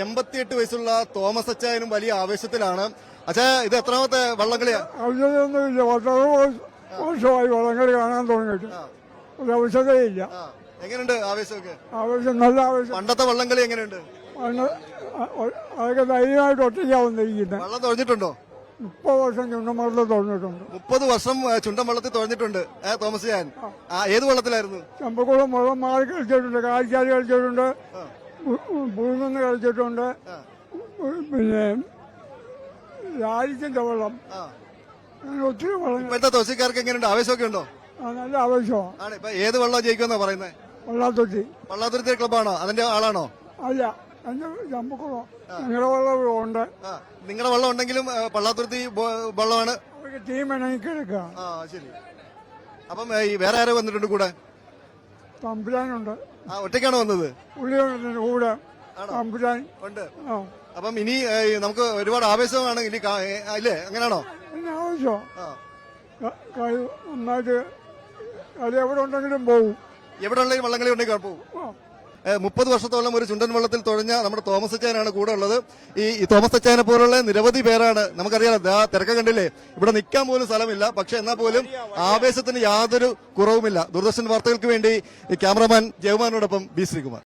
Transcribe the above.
എൺപത്തിയെട്ട് വയസ്സുള്ള തോമസ് അച്ചായനും വലിയ ആവേശത്തിലാണ്. അച്ഛാ ഇത് എത്രാമത്തെ വള്ളംകളിയാണ് ഔഷധമൊന്നുമില്ല പത്തറുപത് വർഷമായി വളങ്ങൾ കാണാൻ തുടങ്ങിയിട്ട്. ഒരു ഔഷധമില്ല എങ്ങനെയുണ്ട് ആവേശമൊക്കെ? ആവേശം നല്ല ആവേശം. പണ്ടത്തെ വള്ളംകളി എങ്ങനെയുണ്ട്? അന്ന് അതൊക്കെ ധൈര്യമായിട്ട് ഒറ്റയ്ക്കാവുന്നിരിക്കുന്നത് വള്ളം തുഴഞ്ഞിട്ടുണ്ടോ? മുപ്പത് വർഷം ചുണ്ടൻ വള്ളത്തിൽ തുഴഞ്ഞിട്ടുണ്ട്. മുപ്പത് വർഷം ഏ, ചുണ്ടൻ വള്ളത്തിൽ തുഴഞ്ഞിട്ടുണ്ട് ഏ, തോമസ് ഞാൻ ആ. ഏത് വള്ളത്തിലായിരുന്നു? ചമ്പക്കുളം മുളം മാറി കളിച്ചിട്ടുണ്ട് കാൽച്ചാരി കളിച്ചിട്ടുണ്ട്. പുഴുങ്ങുന്ന് കളിച്ചിട്ടുണ്ട്. പിന്നെ രാജിന്റെ വെള്ളം. അങ്ങനെ ഒത്തിരി വെള്ളം ഇപ്പോഴത്തെ തോശിക്കാർക്ക് എങ്ങനെയുണ്ട്? ആവേശമൊക്കെ ഉണ്ടോ? ആ, നല്ല ആവശ്യമാണ് ആണ്. ഇപ്പൊ ഏത് വെള്ളം ജയിക്കുമെന്നാ പറയുന്നത് വെള്ളത്തൊട്ടി വള്ളാതുരുത്തി ക്ലബാണോ അതിന്റെ ആളാണോ? അല്ല എന്റെ ഞങ്ങളുടെ വെള്ളം ഉണ്ട് ആ. നിങ്ങളുടെ വെള്ളം ഉണ്ടെങ്കിലും പള്ളാത്തുരുത്തി ബോ- വള്ളമാണ്. അവർക്ക് ടീം വേണമെങ്കിൽ ആ ശരി. അപ്പം ഏ, ഈ വേറെ ആരോ വന്നിട്ടുണ്ട് കൂടെ? തമ്പുരാനുണ്ട് ആ ഒറ്റയ്ക്കാണ് വന്നത്? പുള്ളി വന്നിട്ടുണ്ട് കൂടെ തമ്പുരാൻ ഉണ്ട്. ആ. അപ്പം ഇനി നമുക്ക് ഒരുപാട് ആവേശമാണ് ഇനി കാ- ഇല്ലേ അങ്ങനെയാണോ? പിന്നെ ആവശ്യം ആ. കളി നന്നായിട്ട് കളി എവിടെ ഉണ്ടെങ്കിലും പോവും. എവിടെ ഉള്ള വള്ളംകളി ഉണ്ടെങ്കിൽ പോവും. ആ. മുപ്പത് വർഷത്തോളം ഒരു ചുണ്ടൻ വള്ളത്തിൽ തുഴഞ്ഞ നമ്മുടെ തോമസ് അച്ചാനാണ് കൂടെ ഉള്ളത്. ഈ തോമസ് അച്ചാനെ പോലുള്ള നിരവധി പേരാണ് നമുക്കറിയാം ആ തിരക്ക കണ്ടില്ലേ? ഇവിടെ നിൽക്കാൻ പോലും സ്ഥലമില്ല പക്ഷെ എന്നാൽ പോലും ആവേശത്തിന് യാതൊരു കുറവുമില്ല. ദൂരദർശൻ വാർത്തകൾക്ക് വേണ്ടി ക്യാമറമാൻ ജയകുമാറിനോടൊപ്പം ബി ശ്രീകുമാർ.